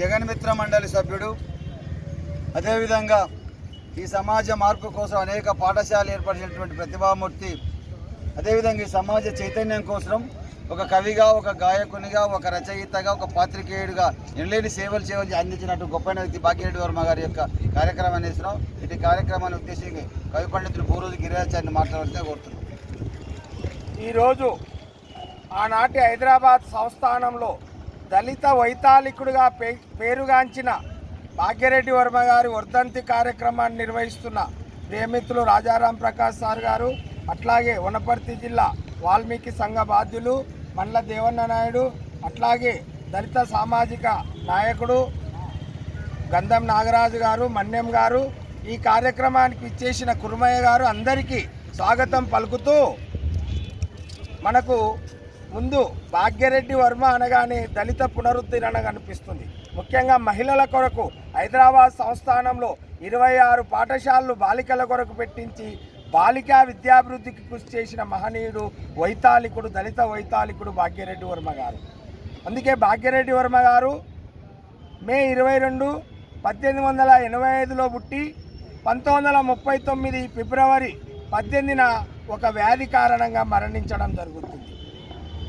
జగన్ మిత్ర మండలి సభ్యుడు. అదేవిధంగా ఈ సమాజ మార్పు కోసం అనేక పాఠశాలలు ఏర్పరిచినటువంటి ప్రతిభామూర్తి. అదేవిధంగా ఈ సమాజ చైతన్యం కోసం ఒక కవిగా ఒక గాయకునిగా ఒక రచయితగా ఒక పాత్రికేయుడిగా ఎనలేని సేవలు సేవలు అందించినట్టు గొప్ప వ్యక్తి భాగ్యరెడ్డి వర్మ గారి యొక్క కార్యక్రమాన్ని ఇస్తున్నాం ఇటు కార్యక్రమాన్ని ఉద్దేశించి కవి పండితులు పూర్వజు గిరిరాచారిని మాట్లాడితే కోరుతున్నాం. ఈరోజు ఆనాటి హైదరాబాద్ సంస్థానంలో దళిత వైతాళికుడుగా పే పేరుగాంచిన భాగ్యరెడ్డి వర్మ గారి వర్ధంతి కార్యక్రమాన్ని నిర్వహిస్తున్న ప్రేమితులు రాజారాం ప్రకాష్ సార్ గారు అట్లాగే వనపర్తి జిల్లా వాల్మీకి సంఘ బాధ్యులు మండల దేవన్న నాయుడు అట్లాగే దళిత సామాజిక నాయకుడు గంధం నాగరాజు గారు మన్యం గారు ఈ కార్యక్రమానికి ఇచ్చేసిన కురుమయ్య గారు అందరికీ స్వాగతం పలుకుతూ మనకు ముందు భాగ్యరెడ్డి వర్మ అనగానే దళిత పునరుద్ధరణ కనిపిస్తుంది. ముఖ్యంగా మహిళల కొరకు హైదరాబాద్ సంస్థానంలో ఇరవై ఆరు పాఠశాలలు బాలికల కొరకు పెట్టించి బాలికా విద్యాభివృద్ధికి కృషి చేసిన మహనీయుడు వైతాళికుడు దళిత వైతాళికుడు భాగ్యరెడ్డి వర్మ గారు. అందుకే భాగ్యరెడ్డి వర్మ గారు మే ఇరవై రెండు పద్దెనిమిది వందల ఎనభై ఐదులో పుట్టి పంతొమ్మిది వందల ముప్పై తొమ్మిది ఫిబ్రవరి పద్దెనిమిదిన ఒక వ్యాధి కారణంగా మరణించడం జరుగుతుంది.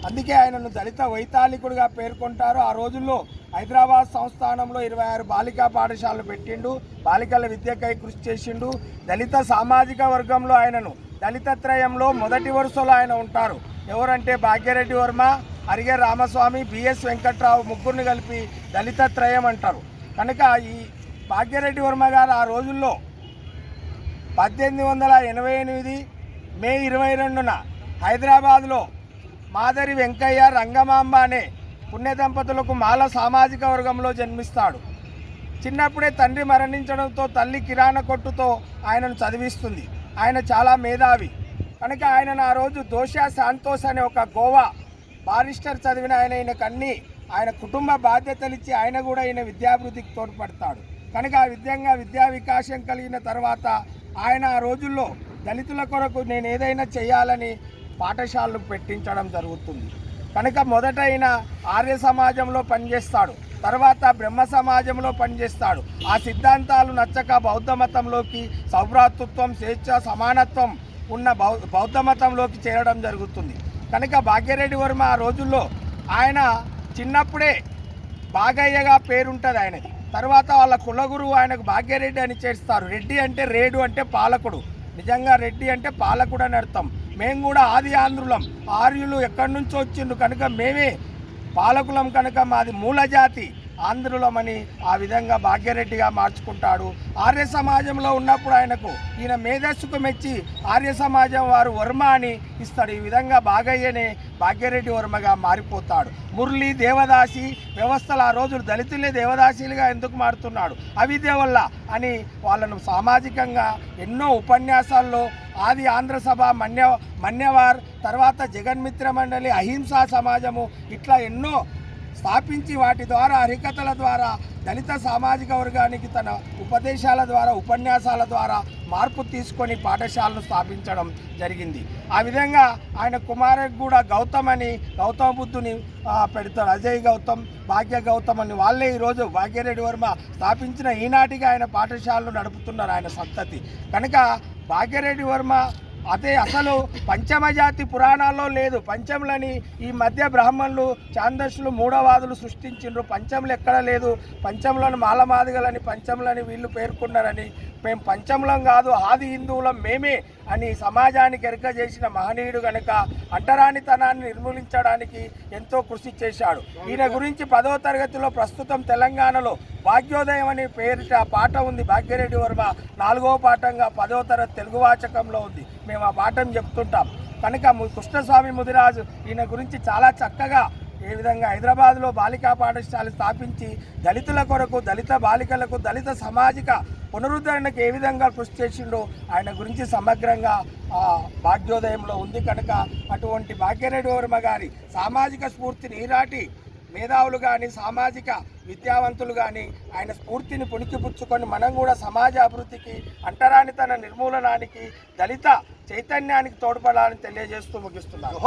అందుకే ఆయనను దళిత వైతాళికుడిగా పేర్కొంటారు. ఆ రోజుల్లో హైదరాబాద్ సంస్థానంలో ఇరవై ఆరు బాలికా పాఠశాలలు పెట్టిండు. బాలికల విద్యకై కృషి చేసిండు. దళిత సామాజిక వర్గంలో ఆయనను దళిత త్రయంలో మొదటి వరుసలో ఆయన ఉంటారు. ఎవరంటే భాగ్యరెడ్డి వర్మ అరిగే రామస్వామి బిఎస్ వెంకట్రావు ముగ్గురిని కలిపి దళిత త్రయం అంటారు. కనుక ఈ భాగ్యరెడ్డి వర్మ గారు ఆ రోజుల్లో పద్దెనిమిది వందల ఎనభై ఎనిమిది మే ఇరవై రెండున హైదరాబాద్లో మాదరి వెంకయ్య రంగమాంబ అనే పుణ్య దంపతులకు మాల సామాజిక వర్గంలో జన్మిస్తాడు. చిన్నప్పుడే తండ్రి మరణించడంతో తల్లి కిరాణా కొట్టుతో ఆయనను చదివిస్తుంది. ఆయన చాలా మేధావి. కనుక ఆయనను ఆ రోజు దోషా శాంతోష్ అనే ఒక గోవా బారిస్టర్ చదివిన ఆయన ఈయనకు అన్ని ఆయన కుటుంబ బాధ్యతలిచ్చి ఆయన కూడా ఈయన విద్యాభివృద్ధికి తోడ్పడతాడు. కనుక ఆ విధంగా విద్యా వికాసం కలిగిన తర్వాత ఆయన ఆ రోజుల్లో దళితుల కొరకు నేను ఏదైనా చేయాలని పాఠశాలలు పెట్టించడం జరుగుతుంది. కనుక మొదటైన ఆర్య సమాజంలో పనిచేస్తాడు. తర్వాత బ్రహ్మ సమాజంలో పనిచేస్తాడు. ఆ సిద్ధాంతాలు నచ్చక బౌద్ధ మతంలోకి సౌభ్రాతృత్వం స్వేచ్ఛ సమానత్వం ఉన్న బౌ బౌద్ధ మతంలోకి చేరడం జరుగుతుంది. కనుక భాగ్యరెడ్డి వర్మ ఆ రోజుల్లో ఆయన చిన్నప్పుడే బాగయ్యగా పేరుంటుంది ఆయనది. తర్వాత వాళ్ళ కులగురువు ఆయనకు భాగ్యరెడ్డి అని చేస్తారు రెడ్డి అంటే రేడు అంటే పాలకుడు. నిజంగా రెడ్డి అంటే పాలకుడు అని అర్థం. మేము కూడా ఆది ఆంధ్రులం. ఆర్యులు ఎక్కడి నుంచో వచ్చిండ్రు కనుక మేమే పాలకులం కనుక మాది మూలజాతి ఆంధ్రులమని ఆ విధంగా భాగ్యరెడ్డిగా మార్చుకుంటాడు. ఆర్య సమాజంలో ఉన్నప్పుడు ఆయనకు ఈయన మేధస్సుకు మెచ్చి ఆర్య సమాజం వారు వర్మ అని ఇస్తాడు. ఈ విధంగా బాగయ్యనే భాగ్యరెడ్డి వర్మగా మారిపోతాడు. మురళి దేవదాసి వ్యవస్థలు ఆ రోజు దళితులే దేవదాసీలుగా ఎందుకు మారుతున్నాడు? అవిద్య వల్ల అని వాళ్ళను సామాజికంగా ఎన్నో ఉపన్యాసాల్లో ఆది ఆంధ్రసభ మన్య మన్యవార్ తర్వాత జగన్మిత్ర మండలి అహింసా సమాజము ఇట్లా ఎన్నో స్థాపించి వాటి ద్వారా హరికథల ద్వారా దళిత సామాజిక వర్గానికి తన ఉపదేశాల ద్వారా ఉపన్యాసాల ద్వారా మార్పు తీసుకొని పాఠశాలను స్థాపించడం జరిగింది. ఆ విధంగా ఆయన కుమారుడు కూడా గౌతమ్ అని గౌతమ బుద్ధుని పెడతాడు. అజయ్ గౌతమ్ భాగ్య గౌతమ్ అని వాళ్ళే ఈరోజు భాగ్యరెడ్డి వర్మ స్థాపించిన ఈనాటికి ఆయన పాఠశాలను నడుపుతున్నారు ఆయన సంతతి. కనుక భాగ్యరెడ్డి వర్మ అదే అసలు పంచమజాతి పురాణాల్లో లేదు. పంచములని ఈ మధ్య బ్రాహ్మణులు ఛాందస్సులు మూఢవాదులు సృష్టించిండ్రు. పంచములు ఎక్కడ లేదు. పంచములను మాలమాదిగలని పంచములని వీళ్ళు పేర్కొన్నారని. మేము పంచములం కాదు ఆది హిందువులం మేమే అని సమాజానికి ఎరక చేసిన మహనీయుడు గనుక అంటరానితనాన్ని నిర్మూలించడానికి ఎంతో కృషి చేశాడు. ఈయన గురించి పదో తరగతిలో ప్రస్తుతం తెలంగాణలో భాగ్యోదయం అనే పేరిట పాట ఉంది. భాగ్యరెడ్డి వర్మ నాలుగవ పాఠంగా పదో తరగతి తెలుగు వాచకంలో ఉంది. మేము ఆ పాఠం చెప్తుంటాం. కనుక కృష్ణస్వామి ముదిరాజు ఈయన గురించి చాలా చక్కగా ఏ విధంగా హైదరాబాద్లో బాలికా పాఠశాల స్థాపించి దళితుల కొరకు దళిత బాలికలకు దళిత సామాజిక పునరుద్ధరణకు ఏ విధంగా కృషి చేసిండో ఆయన గురించి సమగ్రంగా భాగ్యోదయంలో ఉంది. కనుక అటువంటి భాగ్యరెడ్డి వర్మ గారి సామాజిక స్ఫూర్తిని ఈనాటి మేధావులు కానీ సామాజిక విద్యావంతులు కానీ ఆయన స్ఫూర్తిని పుణికిపుచ్చుకొని మనం కూడా సమాజ అభివృద్ధికి అంటరానితన నిర్మూలనానికి దళిత చైతన్యానికి తోడ్పడాలని తెలియజేస్తూ ముగిస్తున్నాను.